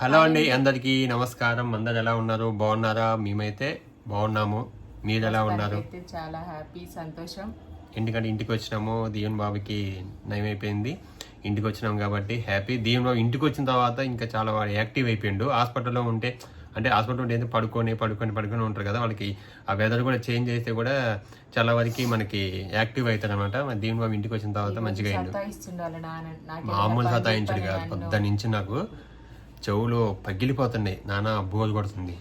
Hello అండి అందరికీ నమస్కారం. అందరు ఎలా ఉన్నారు? బాగున్నారా? మేమైతే బాగున్నాము. మీరు ఎలా ఉన్నారు? అయితే చాలా హ్యాపీ సంతోషం. ఎందుకంటే ఇంటికి వచ్చినాము దీవెన్ బాబుకి నయమైపోయింది. ఇంటికి వచ్చినాం కాబట్టి హ్యాపీ. దీవెన్ బాబు ఇంటికి వచ్చిన తర్వాత ఇంకా చాలా వాడు యాక్టివ్ అయిపోయిండు. హాస్పిటల్లో ఉంటే అంటే హాస్పిటల్ ఉంటే పడుకొని పడుకొని పడుకొని ఉంటారు కదా వాళ్ళకి. ఆ వెదర్ కూడా చేంజ్ చేస్తే కూడా చాలా వరకు మనకి యాక్టివ్ అవుతారు అనమాట దీవెన్ బాబు ఇంటికి వచ్చిన తర్వాత మంచిగా నాకు మామూలు సతాయించుడు కాదు పొద్దు నుంచి నాకు. చెవులు పగిలిపోతున్నాయి. నాన్న బోర్ కొడుతుంది.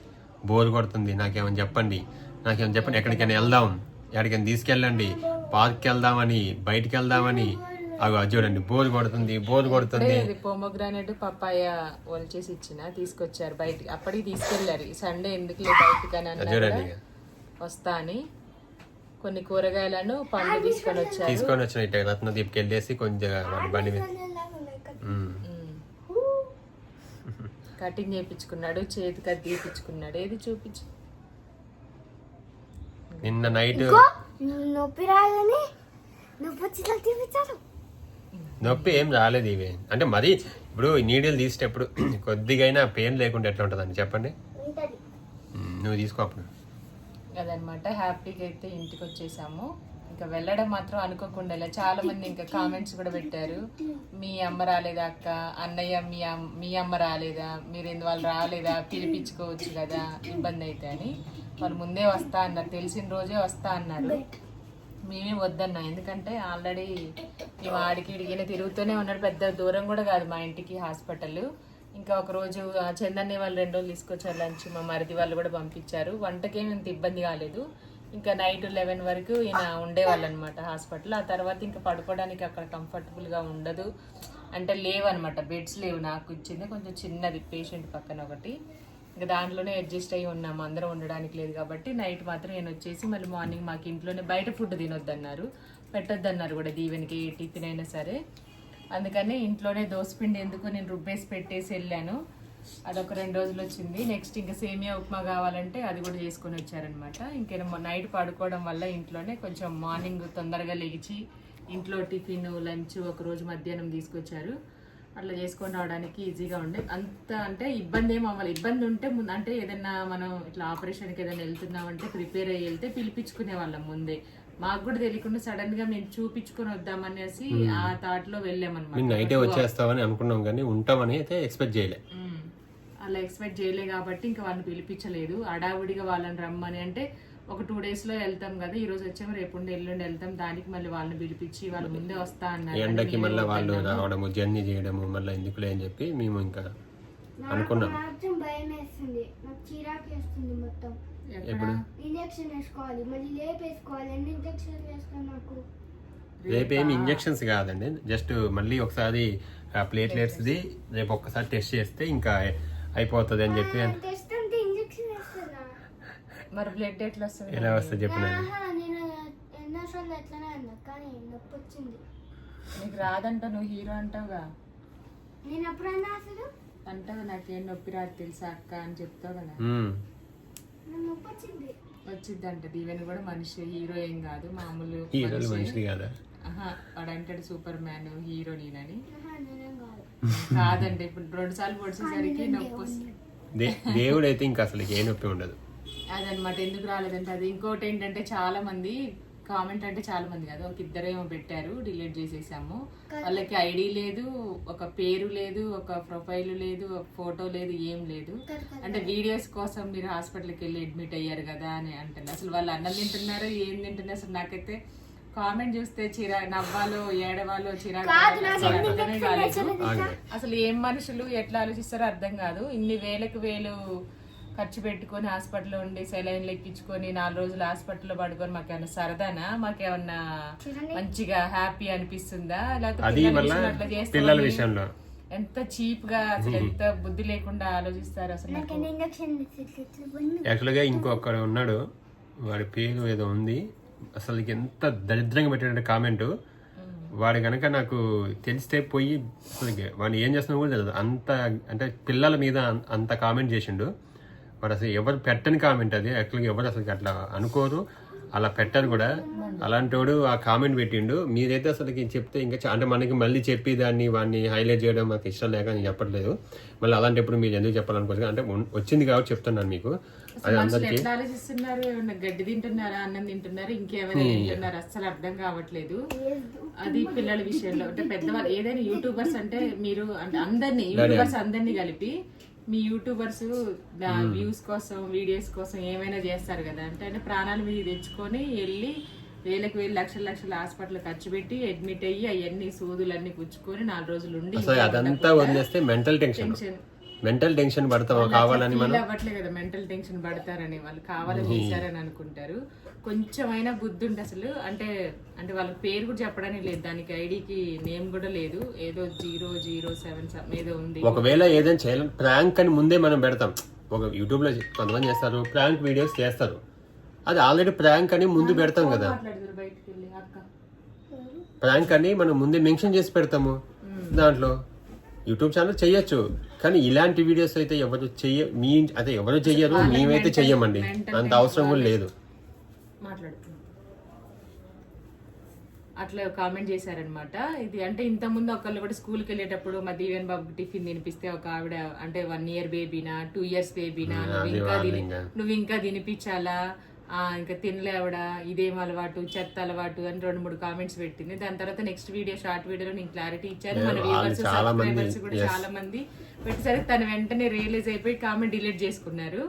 బోర్ కొడుతుంది. నాకేమని చెప్పండి? నాకేమని చెప్పండి? ఎక్కడికైనా వెళ్దాం. ఎక్కడికైనా తీసుకెళ్ళండి. పార్క్కి వెళ్దామని బయటికి వెళ్దామని అవి చూడండి. బోర్ కొడుతుంది. బోర్ కొడుతుంది. పోమోగ్రానైట్ పప్పాయ ఒలిచేసి ఇచ్చిన తీసుకొచ్చారు బయటికి. అప్పటికి తీసుకెళ్ళారు సండే ఎందుకు బయటికి చూడండి వస్తా అని కొన్ని కూరగాయలను పండ్లు తీసుకొని వచ్చారు. తీసుకొని వచ్చిన ఇట్లా రత్నదీప్కి వెళ్ళేసి కొంచెం బండి మీద ఉమ్. కటింగ్ చేయించుకున్నాడు చేతికి అది తీపించుకున్నాడు ఏది చూపించు. నిన్న నైట్ నొప్పి రాదని నొప్పి చూపించారు నొప్పి ఏం రాలేదు ఇవి. అంటే మరి ఇప్పుడు నీడిల్ తీసేటప్పుడు కొద్దిగైనా పెయిన్ లేకుండా ఎట్లా ఉంటుందండి? చెప్పండి. నువ్వు తీసుకో అప్పుడు. అదనమాట. హ్యాపీగా అయితే ఇంటికి వచ్చేసాము. ఇంకా వెళ్ళడం మాత్రం అనుకోకుండా ఇలా చాలా మంది ఇంకా కామెంట్స్ కూడా పెట్టారు. మీ అమ్మ రాలేదా అక్క? అన్నయ్య మీ అమ్- మీ అమ్మ రాలేదా? మీరు ఎందు వాళ్ళు రాలేదా? పిలిపించుకోవచ్చు కదా? ఇబ్బంది అయితే అని. వాళ్ళు ముందే వస్తా అన్నారు. తెలిసిన రోజే వస్తా అన్నారు. మేమే వద్దన్నా. ఎందుకంటే ఆల్రెడీ మేము ఆడికి ఇడిగిన తిరుగుతూనే ఉన్నాడు. పెద్ద దూరం కూడా కాదు మా ఇంటికి హాస్పిటల్. ఇంకా ఒక రోజు ఆ వాళ్ళు రెండు రోజులు తీసుకొచ్చారు లంచ్. మా మరిది వాళ్ళు కూడా పంపించారు. వంటకేమి ఇంత ఇబ్బంది కాలేదు. ఇంకా నైట్ లెవెన్ వరకు ఈయన ఉండేవాళ్ళు అనమాట హాస్పిటల్. ఆ తర్వాత ఇంకా పడుకోవడానికి అక్కడ కంఫర్టబుల్గా ఉండదు. అంటే లేవన్నమాట బెడ్స్ లేవు నాకు ఇచ్చింది. కొంచెం చిన్నది పేషెంట్ పక్కన ఒకటి. ఇంకా దాంట్లోనే అడ్జస్ట్ అయ్యి ఉన్నాము అందరం ఉండడానికి లేదు కాబట్టి నైట్ మాత్రం నేను వచ్చేసి మళ్ళీ మార్నింగ్ మాకు ఇంట్లోనే బయట ఫుడ్ తినొద్దన్నారు. పెట్టొద్దన్నారు కూడా దీవెనికి ఏ టిఫిన్ అయినా సరే. అందుకని ఇంట్లోనే దోసపిండి ఎందుకు నేను రుబ్బేసి పెట్టేసి వెళ్ళాను. అదొక రెండు రోజులు వచ్చింది. నెక్స్ట్ ఇంకా సేమియా ఉప్మా కావాలంటే అది కూడా చేసుకొని వచ్చారనమాట ఇంకేమో నైట్ పడుకోవడం వల్ల ఇంట్లోనే కొంచెం మార్నింగ్ తొందరగా లేచి ఇంట్లో టిఫిన్ లంచ్ ఒక రోజు మధ్యాహ్నం తీసుకొచ్చారు. అట్లా చేసుకొని రావడానికి ఈజీగా ఉండే. అంత అంటే ఇబ్బంది ఏం అవ్వాలి. ఇబ్బంది ఉంటే ముందు అంటే ఏదైనా మనం ఇట్లా ఆపరేషన్కి ఏదైనా వెళ్తున్నామంటే ప్రిపేర్ అయ్యి వెళ్తే పిలిపించుకునే వాళ్ళం ముందే. మాకు కూడా తెలియకుండా సడన్గా మేము చూపించుకొని వద్దామనేసి ఆ థాట్లో వెళ్ళామన్నమాట. నైటే వచ్చేస్తామని అనుకున్నాం కానీ ఉంటామని అయితే ఎక్స్పెక్ట్ చేయలే. ఉమ్. అలా ఎక్స్పెక్ట్ చేయలే కాబట్టి ఇంకా వాళ్ళని పిలిపించలేదు. అడావుడిగా వాళ్ళని రమ్మని అంటే ఒక టూ డేస్లో వెళ్తాం కదా ఈ రోజు వచ్చాము రేపు ఉండి ఎల్లుండి వెళ్తాం దానికి మళ్ళీ వాళ్ళని పిలిపించి వాళ్ళు ముందే వస్తా అన్నారు. ఎండకి మళ్ళీ వాళ్ళు రావడము జర్నీ చేయడము మళ్ళీ ఎందుకులే అని చెప్పి మేము ఇంకా అనుకున్నాం. భయం వేస్తుంది. నాకు చిరాకు వేస్తుంది మొత్తం. ఎప్పుడు? ఇంజక్షన్ వేసుకోవాలి మళ్ళీ లేపేసుకోవాలి ఎన్ని ఇంజక్షన్ వేస్తాను నాకు? రేపేమి ఇంజెక్షన్స్ కాదండి. జస్ట్ మళ్ళీ ఒకసారి ప్లేట్లెట్స్ది రేపు ఒక్కసారి టెస్ట్ చేస్తే ఇంకా అయిపోతుంది అని చెప్పి అంటే మరి బ్లడ్ ఎట్లా వస్తుంది? ఎలా వస్తుంది వచ్చింది. నీకు రాదంట నువ్వు హీరో అంటావుగా. నేను ఎప్పుడన్నా అసలు? అంటావు నాకేం నొప్పి రాదు తెలుసా అక్క అని చెప్తావు కదా. వచ్చింది. వచ్చిందంట దీవెన్ కూడా మనిషి హీరో ఏం కాదు మామూలు ఈ రోజు మనిషిది కదా? ఆహా, వాడు అంటాడు సూపర్ మ్యాన్ హీరో నేనని. కాదండి ఇప్పుడు రెండు సార్లు పొడిచేసరికి నొప్పి వస్తుంది. దేవుడు అయితే ఇంకా అసలు ఏ నొప్పి ఉండదు. అదనమాట ఎందుకు రాలేదంటే అది. ఇంకోటి ఏంటంటే చాలా మంది కామెంట్ అంటే చాలా మంది కదా ఒక ఇద్దరేమో పెట్టారు డిలీట్ చేసేసాము. వాళ్ళకి ఐడి లేదు ఒక పేరు లేదు ఒక ప్రొఫైల్ లేదు ఒక ఫోటో లేదు ఏం లేదు. అంటే వీడియోస్ కోసం మీరు హాస్పిటల్కి వెళ్ళి అడ్మిట్ అయ్యారు కదా అని అంటారు అసలు వాళ్ళు అన్నం తింటున్నారు ఏం తింటున్నారు? అసలు నాకైతే కామెంట్ చూస్తే చిరా నవ్వాలో ఏడవాలో చిరాకు అసలు అర్థమే కాలేదు. ఆగలే అసలు ఏం మనుషులు ఎట్లా ఆలోచిస్తారో అర్థం కాదు. ఇన్ని వేలకు వేలు ఖర్చు పెట్టుకొని హాస్పిటల్లో ఉండి సెలైన్లు ఎక్కించుకొని నాలుగు రోజులు హాస్పిటల్లో పడుకొని మాకేమన్నా సరదానా? మాకేమన్నా మంచిగా హ్యాపీ అనిపిస్తుందా? లేకపోతే పిల్లల విషయంలో ఎంత చీప్గా అసలు ఎంత బుద్ధి లేకుండా ఆలోచిస్తారు అసలు యాక్చువల్గా ఇంకొకడు ఉన్నాడు. వాడి పేరు ఏదో ఉంది. అసలు ఎంత దరిద్రంగా పెట్టాడంటే కామెంట్. వాడు కనుక నాకు తెలిస్తే పోయి అసలు వాడు ఏం చేస్తున్నా కూడా తెలియదు అంత అంటే పిల్లల మీద అంత కామెంట్ చేసిండు. వాడు అసలు ఎవరు పెట్టని కామెంట్ అది. యాక్చువల్గా ఎవరు అసలు అట్లా అనుకోరు. అలా పెట్టరు కూడా. అలాంటోడు ఆ కామెంట్ పెట్టిండు. మీరైతే అసలుకి చెప్తే ఇంకా అంటే మనకి మళ్ళీ చెప్పి దాన్ని వాడిని హైలైట్ చేయడం మాకు ఇష్టం లేక నేను చెప్పట్లేదు. మళ్ళీ అలాంటప్పుడు మీరు ఎందుకు చెప్పాలనుకోవచ్చు? అంటే వచ్చింది కాబట్టి చెప్తున్నాను మీకు. అది అందరికీ ఆలోచిస్తున్నారు? గడ్డి తింటున్నారా అన్నం తింటున్నారా ఇంకేమైనా తింటున్నారా? అస్సలు అర్థం కావట్లేదు. అది పిల్లల విషయంలో. అంటే పెద్దవాళ్ళు ఏదైనా యూట్యూబర్స్ అంటే మీరు అంటే అందరినీ యూట్యూబర్స్ అందరినీ కలిపి మీ యూట్యూబర్స్ వ్యూస్ కోసం వీడియోస్ కోసం ఏమైనా చేస్తారు కదా? అంటే అంటే ప్రాణాల మీద తెచ్చుకొని వెళ్ళి వేలకు వేలు లక్షల లక్షల హాస్పిటల్ ఖర్చు పెట్టి అడ్మిట్ అయ్యి అవన్నీ సూదులన్నీ పుచ్చుకొని నాలుగు రోజులు ఉండి అదంతా వదిలేస్తే మెంటల్ టెన్షన్ మెంటల్ టెన్షన్ పడతాం కావాలని మనం? అవ్వట్లే కదా మెంటల్ టెన్షన్ పడతారని వాళ్ళు కావాలని చేశారని అనుకుంటారు. కొంచెమైనా బుద్ధి ఉంటే అసలు. అంటే అంటే వాళ్ళ పేరు కూడా చెప్పడానికి లేదు. దానికి ఐడికి నేమ్ కూడా లేదు. ఏదో జీరో జీరో సెవెన్ ఏదో ఉంది. ఒకవేళ ఏదైనా చేయాలి ప్రాంక్ అని ముందే మనం పెడతాం. ఒక యూట్యూబ్లో కొంతమంది చేస్తారు ప్రాంక్ వీడియోస్ చేస్తారు. అది ఆల్రెడీ ప్రాంక్ అని ముందు పెడతాం కదా. ప్రాంక్ అని మనం ముందే మెన్షన్ చేసి పెడతాము. దాంట్లో యూట్యూబ్ ఛానల్ చెయ్యొచ్చు. కానీ ఇలాంటి వీడియోస్ అయితే ఎవరు చెయ్య మీ అదే ఎవరు చెయ్యరు మేమైతే చెయ్యమండి. అంత అవసరం కూడా లేదు. మాట్లాడుతున్నాం అట్లా కామెంట్ చేశారనమాట ఇది అంటే ఇంత ముందు ఒకళ్ళు కూడా స్కూల్కి వెళ్ళేటప్పుడు మా దీవెన్ బాబుకి టిఫిన్ తినిపిస్తే ఒక ఆవిడ అంటే వన్ ఇయర్ బేబీనా టూ ఇయర్స్ బేబీనా నువ్వు ఇంకా. నువ్వు ఇంకా తినిపించాలా? ఇంకా తినలేవడా ఇదేం అలవాటు చెత్త అలవాటు అని రెండు మూడు కామెంట్స్ పెట్టింది. దాని తర్వాత నెక్స్ట్ వీడియో షార్ట్ వీడియోలో నేను క్లారిటీ ఇచ్చాను మన వ్యూవర్స్ సబ్స్క్రైబర్స్ కూడా. చాలా మంది పెట్టేసరికి తను వెంటనే రియలైజ్ అయిపోయి కామెంట్ డిలీట్ చేసుకున్నారు.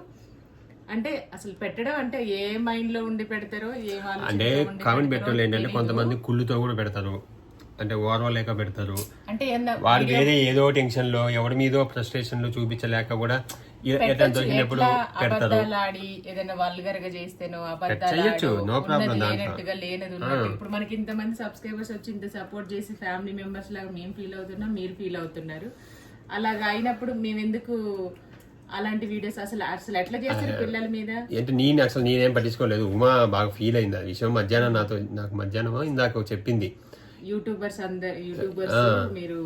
అంటే అసలు పెట్టడం అంటే ఏ మైండ్లో ఉండి పెడతారో ఏ అంటే కామెంట్ పెట్టడం ఏంటంటే. కొంతమంది కుళ్ళుతో కూడా పెడతారు. అంటే ఓర్వలేక పెడతారు. అంటే వాళ్ళు వేరే ఏదో టెన్షన్లో ఎవరి మీదో ఫ్రస్ట్రేషన్లో చూపించలేక కూడా దొరికినప్పుడు పెడతారు. ఏదైనా వల్గర్గా చేస్తేనో. లేనట్టుగా లేనది ఉన్నట్టు ఇప్పుడు మనకి ఇంతమంది సబ్స్క్రైబర్స్ వచ్చి ఇంత సపోర్ట్ చేసి ఫ్యామిలీ మెంబర్స్ లాగా మేము ఫీల్ అవుతున్నాం మీరు ఫీల్ అవుతున్నారు. అలాగా అయినప్పుడు మేము ఎందుకు అలాంటి వీడియోస్ అసలు అసలు ఎట్లా చేస్తారు పిల్లల మీద? అంటే నేను అసలు నేనేం పట్టించుకోలేదు. ఉమా బాగా ఫీల్ అయింది. ఆ విషయం మధ్యాహ్నం నాతో నాకు మధ్యాహ్నం ఇందాక చెప్పింది. యూట్యూబర్స్ అందరు యూట్యూబర్స్ మీరు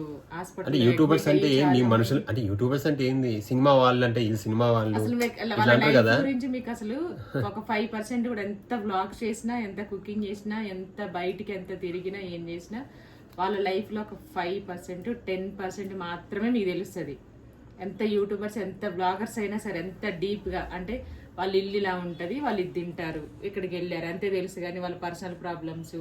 అంటే యూట్యూబర్స్ అంటే ఏం మీ మనుషులు అంటే యూట్యూబర్స్ అంటే ఏంది? సినిమా వాళ్ళు అంటే ఇది సినిమా వాళ్ళు అంటారు కదా? గురించి మీకు అసలు ఒక ఫైవ్ పర్సెంట్ కూడా ఎంత బ్లాగ్ చేసినా ఎంత కుకింగ్ చేసినా ఎంత బయటికి ఎంత తిరిగినా ఏం చేసినా వాళ్ళ లైఫ్లో ఒక ఫైవ్ పర్సెంట్ టెన్ పర్సెంట్ మాత్రమే మీకు తెలుస్తుంది. ఎంత యూట్యూబర్స్ ఎంత బ్లాగర్స్ అయినా సరే ఎంత డీప్గా అంటే వాళ్ళ ఇల్లు ఇలా ఉంటది వాళ్ళు ఇది తింటారు ఇక్కడికి వెళ్ళారు అంతే తెలుసు కానీ వాళ్ళ పర్సనల్ ప్రాబ్లమ్స్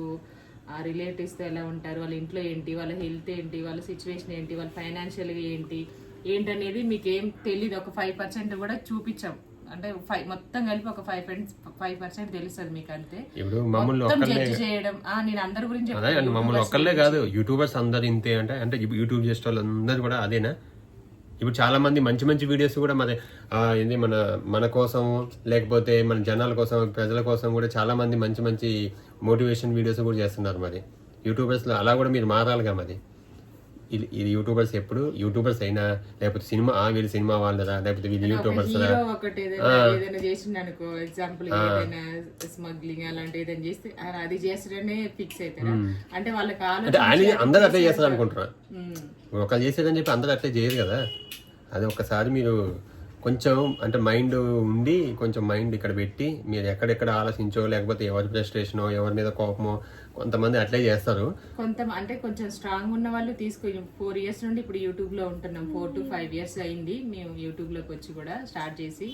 ఆ రిలేటివ్స్తో ఎలా ఉంటారు వాళ్ళ ఇంట్లో ఏంటి వాళ్ళ హెల్త్ ఏంటి వాళ్ళ సిచ్యువేషన్ ఏంటి వాళ్ళ ఫైనాన్షియల్గా ఏంటి ఏంటనేది మీకు ఏం తెలియదు ఒక ఫైవ్ పర్సెంట్ కూడా చూపించాం. అంటే ఫైవ్ మొత్తం కలిపి ఒక ఫైవ్ ఫైవ్ పర్సెంట్ తెలుస్తుంది మీకు అంతే మొత్తం జడ్జ్ చేయడం ఆ నేను అందరి గురించి మమ్మల్ని ఒక్కళ్ళే కాదు యూట్యూబర్స్ అందరు ఇంతే అంటే అంటే యూట్యూబ్ చేసే వాళ్ళందరూ కూడా అదేనా? ఇప్పుడు చాలా మంది మంచి మంచి వీడియోస్ కూడా మరి ఏంది మన మన కోసం లేకపోతే మన జనాల కోసం ప్రజల కోసం కూడా చాలా మంది మంచి మంచి మోటివేషన్ వీడియోస్ కూడా చేస్తున్నారు మరి. యూట్యూబర్స్లో అలా కూడా మీరు మారాలిగా మరి. ఇది యూట్యూబర్స్ ఎప్పుడు? యూట్యూబర్స్ అయినా లేకపోతే సినిమా ఆ వీళ్ళు సినిమా వాళ్ళరా లేకపోతే వీళ్ళు యూట్యూబర్స్ ఒకటి ఏదైనా చేసిండు అనుకో ఎగ్జాంపుల్ ఏదైనా స్మగ్లింగ్ అలాంటి ఏదైనా చేస్తే అది చేస్తాడనే ఫిక్స్ అవుతారా అంటే వాళ్ళకి ఆయన అందరూ అట్లే చేస్తారు. అనుకుంటారా. ఒకరు చేసేదని చెప్పి అందరూ అట్లే చేయరు కదా? అది ఒక్కసారి మీరు కొంచెం అంటే మైండ్ ఉండి కొంచెం మైండ్ ఇక్కడ పెట్టి మీరు ఎక్కడెక్కడ ఆలోచించో లేకపోతే ఎవరి ఫ్రస్ట్రేషనో ఎవరి మీద కోపమో కొంతమంది అట్లే చేస్తారు. కొంత అంటే కొంచెం స్ట్రాంగ్ ఉన్న వాళ్ళు తీసుకో ఫోర్ ఇయర్స్ నుండి ఇప్పుడు యూట్యూబ్లో ఉంటున్నాం. ఫోర్ టు ఫైవ్ ఇయర్స్ అయింది. మేము యూట్యూబ్లోకి వచ్చి కూడా స్టార్ట్ చేసి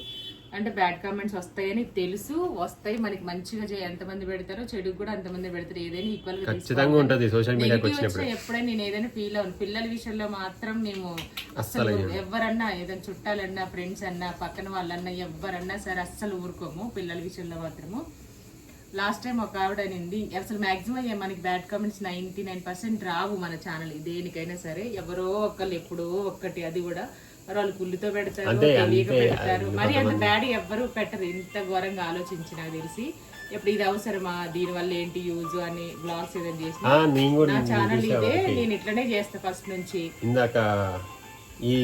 అంటే బ్యాడ్ కామెంట్స్ వస్తాయని తెలుసు. వస్తాయి. మనకి మంచిగా చే- ఎంతమంది పెడతారో చెడు కూడా అంతమంది పెడతారు. ఏదైనా ఈక్వల్గా ఖచ్చితంగా ఉంటుంది సోషల్ మీడియాకి నెగిటివ్ వచ్చినప్పుడు వచ్చినా ఎప్పుడైనా నేను ఏదైనా ఫీల్ అవును పిల్లల విషయంలో మాత్రం మేము అస్సలు ఎవరన్నా ఏదైనా చుట్టాలన్నా ఫ్రెండ్స్ అన్నా పక్కన వాళ్ళన్నా ఎవరన్నా సరే అస్సలు ఊరుకోము. పిల్లల విషయంలో మాత్రము. లాస్ట్ టైం ఒక ఆవిడ అనింది అసలు మాక్సిమం మనకి bad comments ninety nine percent రావు మన ఛానల్ దేనికైనా సరే. ఎవరో ఒకళ్ళు ఎప్పుడో ఒక్కటి అది కూడా మరి వాళ్ళు కుళ్ళుతో పెడతారు తెలియక పెడతారు. మరి అంత బ్యాడ్ ఎవ్వరు పెట్టరు ఇంత ఘోరంగా ఆలోచించి నాకు తెలిసి. ఇప్పుడు ఇది అవసరమా? దీని వల్ల ఏంటి యూజ్ అని బ్లాగ్స్ ఏదైనా చేసిన? కూడా నా ఛానల్ ఇదే నేను ఇట్లనే చేస్తా ఫస్ట్ నుంచి. ఇందాక ఈ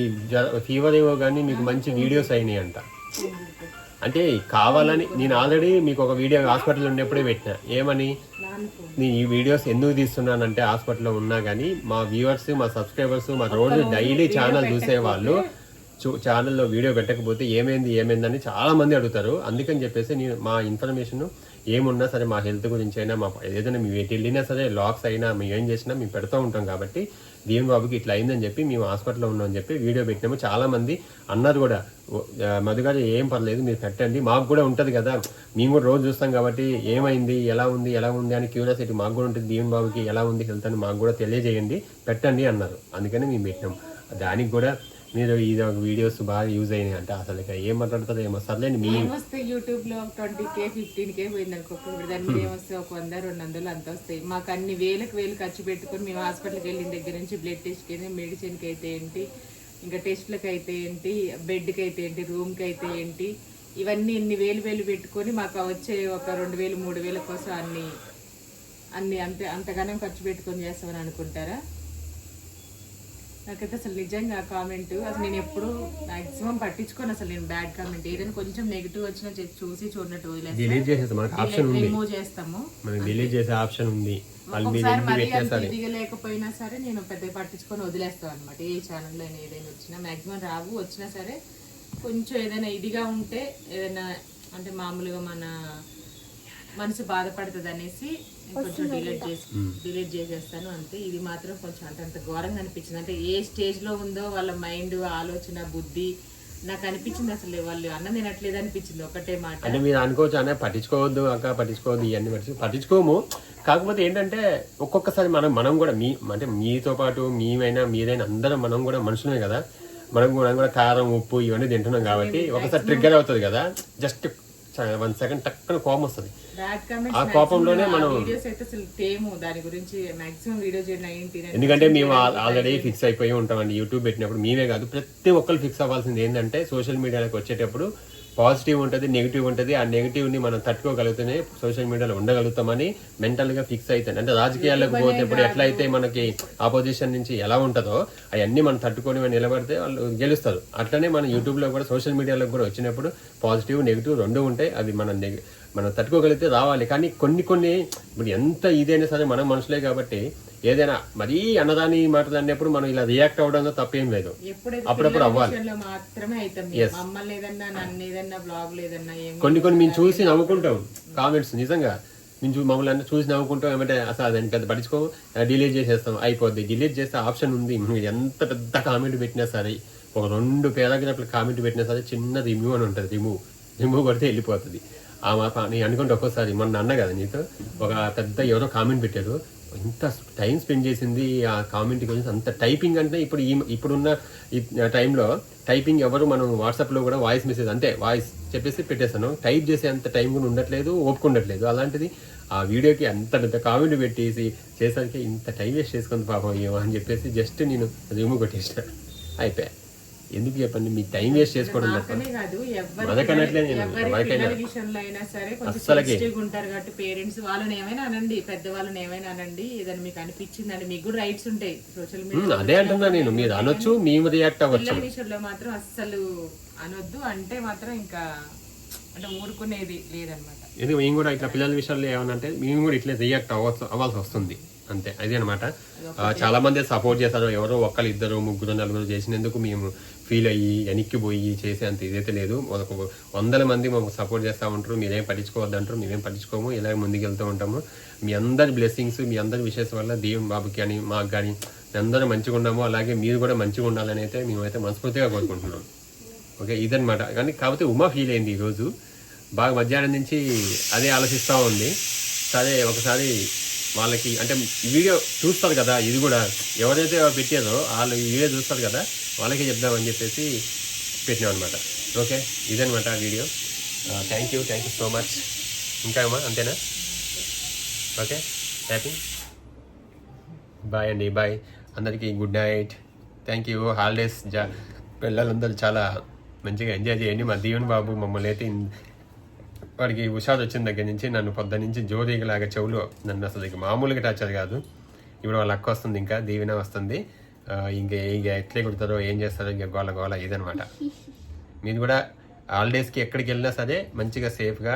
ఫీవర్ ఏవో కానీ మీకు మంచి వీడియోస్ అయినాయి అంట అంటే కావాలని నేను ఆల్రెడీ మీకు ఒక వీడియో హాస్పిటల్ ఉన్నప్పుడే పెట్టిన. ఏమని? నేను ఈ వీడియోస్ ఎందుకు తీస్తున్నానంటే హాస్పిటల్లో ఉన్నా కానీ మా వ్యూవర్స్ మా సబ్స్క్రైబర్స్ మా రోజు డైలీ ఛానల్ చూసే వాళ్ళు ఛానల్లో వీడియో పెట్టకపోతే ఏమైంది ఏమైందని చాలా మంది అడుగుతారు. అందుకని చెప్పేసి నేను మా ఇన్ఫర్మేషన్ ఏమున్నా సరే మా హెల్త్ గురించి అయినా మా ఏదైనా మేము ఎటు వెళ్ళినా సరే లాక్స్ అయినా మేము ఏం చేసినా మేము పెడతా ఉంటాం కాబట్టి దీవెన్ బాబుకి ఇట్లా అయిందని చెప్పి మేము హాస్పిటల్లో ఉన్నామని చెప్పి వీడియో పెట్టినాము. చాలామంది అన్నారు కూడా "ఓ, ఏం పర్లేదు మీరు పెట్టండి. మాకు కూడా ఉంటుంది కదా. మేము కూడా రోజు చూస్తాం కాబట్టి ఏమైంది ఎలా ఉంది ఎలా ఉంది అని క్యూరియాసిటీ మాకు కూడా ఉంటుంది. దీవెన్ బాబుకి ఎలా ఉంది హెల్త్ అని మాకు కూడా తెలియజేయండి. పెట్టండి అన్నారు. అందుకని మేము పెట్టినాం. దానికి కూడా మీరు ఇది ఒక వీడియోస్ బాగా యూజ్ అయినాయి అంటే అసలు ఇక ఏం మాట్లాడతారో ఏమో సర్లేండి మీ ఏమొస్తే యూట్యూబ్లో? ట్వంటీ కే ఫిఫ్టీన్ కే పోయింది అనుకో. ఇప్పుడు దాని మీద ఏమొస్తే ఒక వంద రెండు వందలు అంత వస్తాయి. మాకు అన్ని వేలకు వేలు ఖర్చు పెట్టుకొని మేము హాస్పిటల్కి వెళ్ళిన దగ్గర నుంచి బ్లడ్ టెస్ట్కి మెడిసిన్కి అయితే ఏంటి ఇంకా టెస్ట్లకు అయితే ఏంటి బెడ్కి అయితే ఏంటి రూమ్కి అయితే ఏంటి ఇవన్నీ ఇన్ని వేలు వేలు పెట్టుకొని మాకు వచ్చే ఒక రెండు వేలు మూడు వేల కోసం అన్ని అన్ని అంతే అంతగానో ఖర్చు పెట్టుకొని చేస్తామని అనుకుంటారా? నాకైతే అసలు నిజంగా కామెంట్ అసలు నేను ఎప్పుడు మాక్సిమం పట్టించుకోను అసలు నేను బ్యాడ్ కామెంట్ ఏదైనా కొంచెం నెగిటివ్ వచ్చినా చూసి చూడనట్టు డిలీట్ చేసేస్తాం మనకు ఆప్షన్ ఉంది. రిమూవ్ చేస్తాము. మనకి డిలీట్ చేసే ఆప్షన్ ఉంది. వాళ్ళు మీరు ఒకసారి ఎందుకు మరీ పెట్టినా అంత సరే నేను పెద్ద పట్టించుకొని వదిలేస్తాను అనమాట ఏ ఛానల్లో ఏదైనా వచ్చినా మాక్సిమం రావు వచ్చినా సరే కొంచెం ఏదైనా ఇదిగా ఉంటే ఏదైనా అంటే మామూలుగా మన మనసు బాధపడుతుంది అనేసి కొంచెం డిలీట్ చేసి డిలీట్ చేసేస్తాను అంతే. ఇది మాత్రం కొంచెం అంత అంత ఘోరంగా అనిపించింది. అంటే ఏ స్టేజ్లో ఉందో వాళ్ళ మైండ్ ఆలోచన బుద్ధి నాకు అనిపించింది అసలు. వాళ్ళు అన్నం తినట్లేదు అనిపించింది ఒకటే మాట. అంటే మీరు అనుకోవచ్చు అనే పట్టించుకోవద్దు అక్క పట్టించుకోవద్దు ఇవన్నీ పట్టించు పట్టించుకోము. కాకపోతే ఏంటంటే ఒక్కొక్కసారి మనం మనం కూడా మీ అంటే మీతో పాటు మేమైనా మీరైనా అందరం మనం కూడా మనుషులమే కదా. మనం కూడా మనం కూడా కారం ఉప్పు ఇవన్నీ తింటున్నాం కాబట్టి ఒకసారి ట్రిగ్గర్ అవుతుంది కదా. జస్ట్ వన్ సెకండ్ టక్కున కోపం వస్తుంది. ఆ కోపంలోనే మనం వీడియోస్ అయితే అసలు తేము. దాని గురించి మాక్సిమం వీడియో చేయడం నైన్టీ ఎందుకంటే మేము ఆల్రెడీ ఫిక్స్ అయిపోయి ఉంటామండి. యూట్యూబ్ పెట్టినప్పుడు మేమే కాదు ప్రతి ఒక్కరు ఫిక్స్ అవ్వాల్సింది ఏంటంటే సోషల్ మీడియాలోకి వచ్చేటప్పుడు పాజిటివ్ ఉంటుంది నెగిటివ్ ఉంటుంది. ఆ నెగిటివ్ని మనం తట్టుకోగలిగితేనే సోషల్ మీడియాలో ఉండగలుగుతామని మెంటల్గా ఫిక్స్ అవుతాయి అంటే రాజకీయాలకు పోతేప్పుడు ఎట్లయితే మనకి ఆపోజిషన్ నుంచి ఎలా ఉంటుందో అవన్నీ మనం తట్టుకొని మనం నిలబడితే వాళ్ళు గెలుస్తారు. అట్లనే మన యూట్యూబ్లో కూడా సోషల్ మీడియాలో కూడా వచ్చినప్పుడు పాజిటివ్ నెగిటివ్ రెండు ఉంటాయి. అది మనం నెగ- మనం తట్టుకోగలిగితే రావాలి. కానీ కొన్ని కొన్ని ఇప్పుడు ఎంత ఇదైనా సరే మనం మనుషులే కాబట్టి ఏదైనా మరీ అన్నదాని మాట అన్నప్పుడు మనం ఇలా రియాక్ట్ అవడంలో తప్పేం లేదు. అప్పుడప్పుడు అవ్వాలి. కొన్ని కొన్ని మేము చూసి నవ్వుకుంటాం. కామెంట్స్ నిజంగా. మేము మమ్మల్ని అన్నీ చూసి నవ్వుకుంటాం. ఏమంటే అసలు అదని పెద్ద పట్టించుకో డిలీట్ చేసేస్తాం. అయిపోద్ది. డిలీట్ చేస్తే ఆప్షన్ ఉంది. ఎంత పెద్ద కామెంట్ పెట్టినా సరే ఒక రెండు పారాగ్రాఫ్ల కామెంట్ పెట్టినా సరే చిన్న రిమూవ్ అని ఉంటుంది. రిమూవ్. రిమూవ్ కొడితే వెళ్ళిపోతుంది. ఆ నేను అనుకుంటే ఒక్కోసారి మొన్న అన్న కదా నీతో ఒక పెద్ద ఎవరో కామెంట్ పెట్టారు. ఇంత టైం స్పెండ్ చేసింది ఆ కామెంట్ గురించి అంత టైపింగ్ అంటే ఇప్పుడు ఈ ఇప్పుడున్న ఈ టైంలో టైపింగ్ ఎవరు మనం వాట్సాప్లో కూడా వాయిస్ మెసేజ్ అంటే వాయిస్ చెప్పేసి పెట్టేశాను టైప్ చేసే అంత టైం కూడా ఉండట్లేదు ఒప్పుకుండట్లేదు అలాంటిది ఆ వీడియోకి అంత పెద్ద కామెంట్ పెట్టేసి చేసరికి ఇంత టైం వేస్ట్ చేసుకుంది పాపం ఏమో అని చెప్పేసి జస్ట్ నేను రిమూవ్ కొట్టేసిన. అయిపోయా. ఎందుకు చెప్పండి? మీకు టైం వేస్ట్ చేసుకోవడం కాదు కొంచెం అస్సలకి. ఉంటారు కాబట్టి పేరెంట్స్ వాళ్ళని ఏమైనా అనండి పెద్దవాళ్ళని ఏమైనా అనండి ఏదైనా మీకు అనిపించిందండి మీకు కూడా రైట్స్ ఉంటాయి. సోషల్ మీడియా అదే అంటున్నా నేను. మీరు అనొచ్చు మేము రియాక్ట్ అవ్వచ్చు. విషయంలో మాత్రం అస్సలు అనొద్దు. అంటే మాత్రం ఇంకా అంటే ఊరుకునేది లేదనమాట. ఎందుకు? మేము కూడా ఇట్లా పిల్లల విషయాల్లో ఏమన్నా అంటే మేము కూడా ఇట్లా రియాక్ట్ అవ్వచ్చు అవ్వాల్సి వస్తుంది. అంతే. అదే అనమాట. చాలా మంది సపోర్ట్ చేస్తారు. ఎవరో ఒక్కరు ఇద్దరు ముగ్గురు నలుగురు చేసినందుకు మేము ఫీల్ అయ్యి వెనక్కి పోయి చేసే అంత ఇదైతే లేదు. మనకు వందల మంది మాకు సపోర్ట్ చేస్తూ ఉంటారు. మీరేం పట్టించుకోవద్దు అంటారు. మేమేం పట్టించుకోము. ఇలా ముందుకు వెళ్తూ ఉంటాము. మీ అందరి బ్లెస్సింగ్స్ మీ అందరి విషయస్ వల్ల దేవుని బాబుకి కానీ మాకు కానీ అందరూ మంచిగా ఉన్నాము. అలాగే మీరు కూడా మంచిగా ఉండాలని అయితే మేమైతే మనస్ఫూర్తిగా కోరుకుంటున్నాం. ఓకే? ఇదనమాట కానీ కాకపోతే ఉమా ఫీల్ అయింది ఈరోజు బాగా మధ్యాహ్నం నుంచి అదే ఆలోచిస్తూ ఉంది. సరే ఒకసారి వాళ్ళకి అంటే వీడియో చూస్తారు కదా ఇది కూడా ఎవరైతే పెట్టారో వాళ్ళు వీడియో చూస్తారు కదా వాళ్ళకే చెప్దామని చెప్పేసి పెట్టినాం అనమాట ఓకే ఇదనమాట video. Thank you thank you so much ఇంకా అమ్మా అంతేనా? ఓకే? హ్యాపీ బాయ్ అండి బాయ్ అందరికీ good night thank you holidays జా పిల్లలందరూ చాలా మంచిగా ఎంజాయ్ చేయండి. మా దీవెన్ బాబు మమ్మల్ని అయితే వాడికి హుషారు వచ్చిన దగ్గర నుంచి నన్ను పొద్దు నుంచి జోరీగలాగా చెవులు నన్ను అసలు మామూలుగా టార్చర్ కాదు. ఇప్పుడు వాళ్ళ అక్క వస్తుంది ఇంకా దీవెన వస్తుంది. ఇంకా ఇక ఎట్లే కుడతారో ఏం చేస్తారో ఇక గోల గోల ఇదనమాట. మీరు కూడా హాలిడేస్కి ఎక్కడికి వెళ్ళినా సరే మంచిగా సేఫ్గా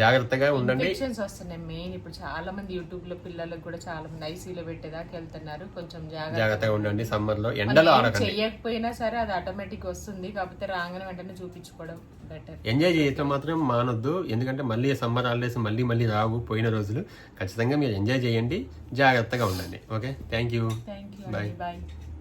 జాగ్రత్తగా ఉండండి. ఇన్ఫెక్షన్స్ వస్తున్నాయి మెయిన్ ఇప్పుడు చాలా మంది యూట్యూబ్లో పిల్లలకు కూడా చాలా మంది ఐసీలో పెట్టేదాకా వెళ్తున్నారు. కొంచెం జాగ్రత్త జాగ్రత్తగా ఉండండి. సమ్మర్లో ఎండలో ఆడకండి చెయ్యకపోయినా సరే అది ఆటోమేటిక్ వస్తుంది. కాకపోతే రాగానే వెంటనే చూపించుకోవడం బెటర్ ఎంజాయ్ చేయటం మాత్రం మానొద్దు. ఎందుకంటే మళ్ళీ సమ్మర్ హాలిడేస్ మళ్ళీ మళ్ళీ రావు. పోయిన రోజులు. ఖచ్చితంగా మీరు ఎంజాయ్ చేయండి. జాగ్రత్తగా ఉండండి. Okay thank you thank you Bye. Bye